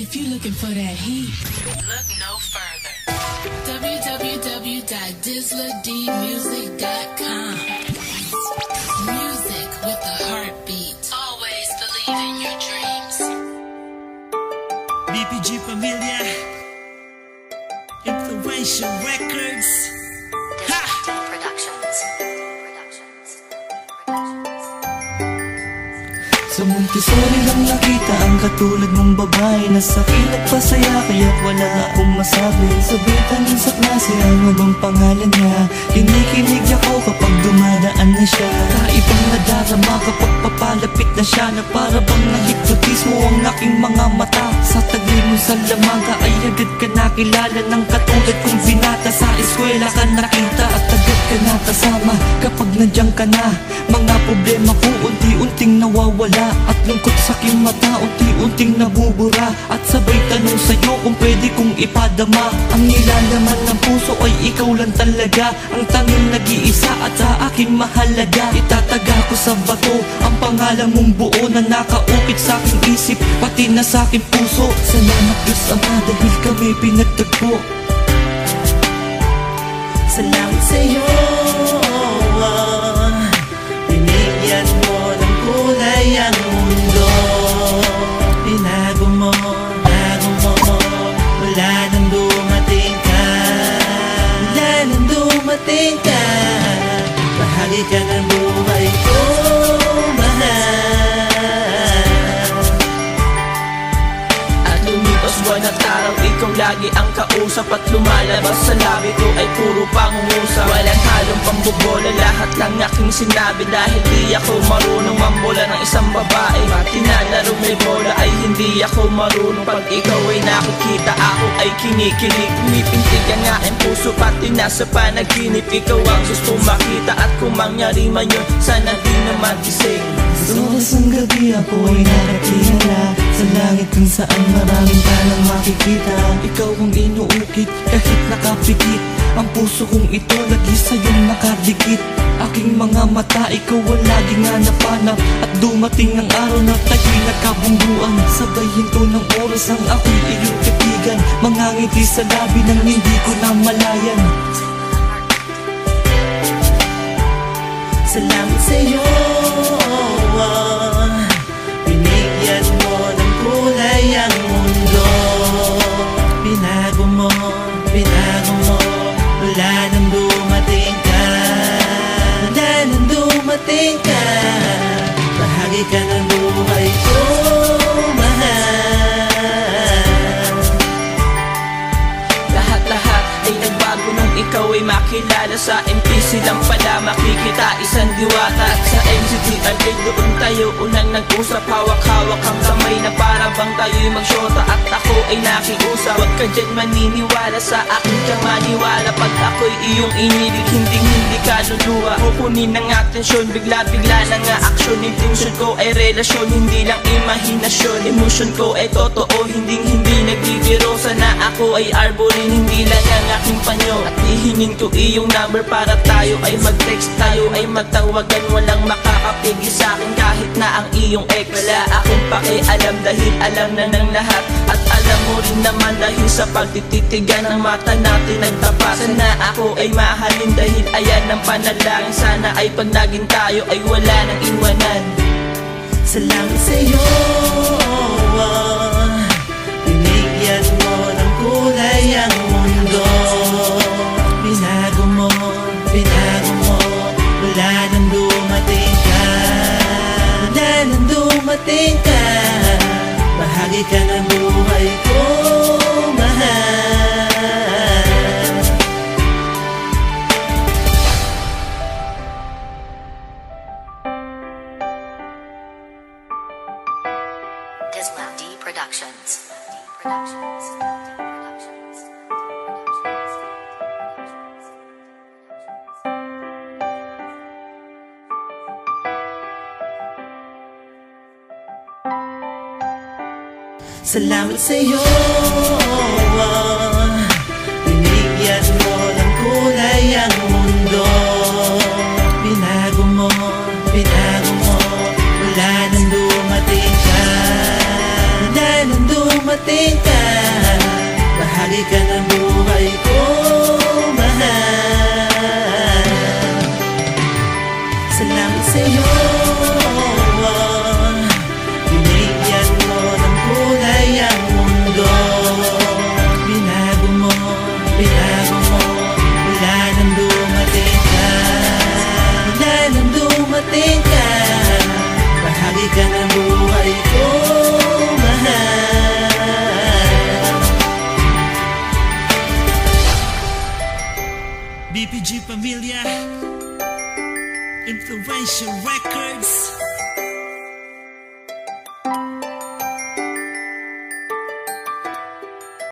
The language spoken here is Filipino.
If you're looking for that heat, look no further. www.dizzladmusic.com Sa Montessori lang nakita ang katulad mong babae Na sa akin nagpasaya kaya wala akong masabi. Sabitan din sa klase ang ibang pangalan niya? Kinikilig ako kapag dumadaan na siya. Kaibang nadarama kapag papalapit na siya Na para bang nahipnotismo ang aking mga mata. Sa tagli mo sa lamaga ay agad ka nakilala Ng katulad kong binata. Sa eskwela ka nakita At agad ka nakasama kapag nandiyan ka na Mga problema ko unti-unting nawawala. At lungkot sa aking mata unti-unting nabubura. At sabay tanong sa'yo kung pwede kong ipadama. Ang nilalaman ng puso ay ikaw lang talaga. Ang tanging nag-iisa at sa akin mahalaga. Itataga ko sa bato ang pangalan mong buo Na nakaukit sa aking isip pati na sa aking puso. Salamat Diyos Ama dahil kami pinagtagpo. Salamat sa'yo lagi ang kausap At lumalabas sa labi ko ay puro pangungusap Walang halong pambobola Lahat ng aking sinabi Dahil di ako marunong mambola ng isang babae. Pati na laro may bola ay hindi ako marunong. Pag ikaw ay nakikita ako ay kinikilig. Pumipintig ang aking puso Pati nasa panaginip. Ikaw ang gusto makita At kung mangyari man yun Sana di na magising oras ng gabi ako ay nakatihara Sa langit kung saan maraming talang makikita. Ikaw ang inuukit kahit nakapikit. Ang puso kong ito lagi sa'yong nakadikit. Aking mga mata ikaw ang laging hanap-hanap At dumating ang araw na tayo'y nakabungguan Sabay hinto ng oras ang ako'y iyong katigan Mga ngiti sa labi nang hindi ko na malayan. Salamat sa'yo dumating ka Bahagi ka ng buhay ko, Lahat-lahat ay nagbago nung ikaw ay makilala Sa MPC lang pala makikita. Isang diwata At sa MCTR ay doon tayo unang nag-usap. Hawak-hawak ang kamay na para bang tayo'y magsyota. At ako ay nakiusap. Huwag ka dyan maniniwala sa akin. Ka maniwala Pag ako'y iyong inibig hindi hindi ka luluwa. Kukunin ng atensyon. Bigla-bigla na nga aksyon. Intention ko ay relasyon. Hindi lang imahinasyon. Emotion ko ay totoo. Hindi hindi nagbibiro Sana ako ay arborin. Hindi lang ang aking panyo. At hihingin ko iyong number para tayo ay mag-text Tayo ay magtawagan. Walang makakapigil sa akin Kahit na ang iyong ex. Wala akong pakialam dahil alam na ng lahat. At alam mo rin naman dahil sa pagtititigan ng mata natin nagtapat Sana ako ay mahalin dahil ayan ang panalangin. Sana ay pag naging tayo ay wala nang iwanan. Salamat sa'yo Bahagi ka ng buhay ko, mahal Dismal D Productions. Productions. Salamat sa'yo. Binigyan Pamilya Influential Records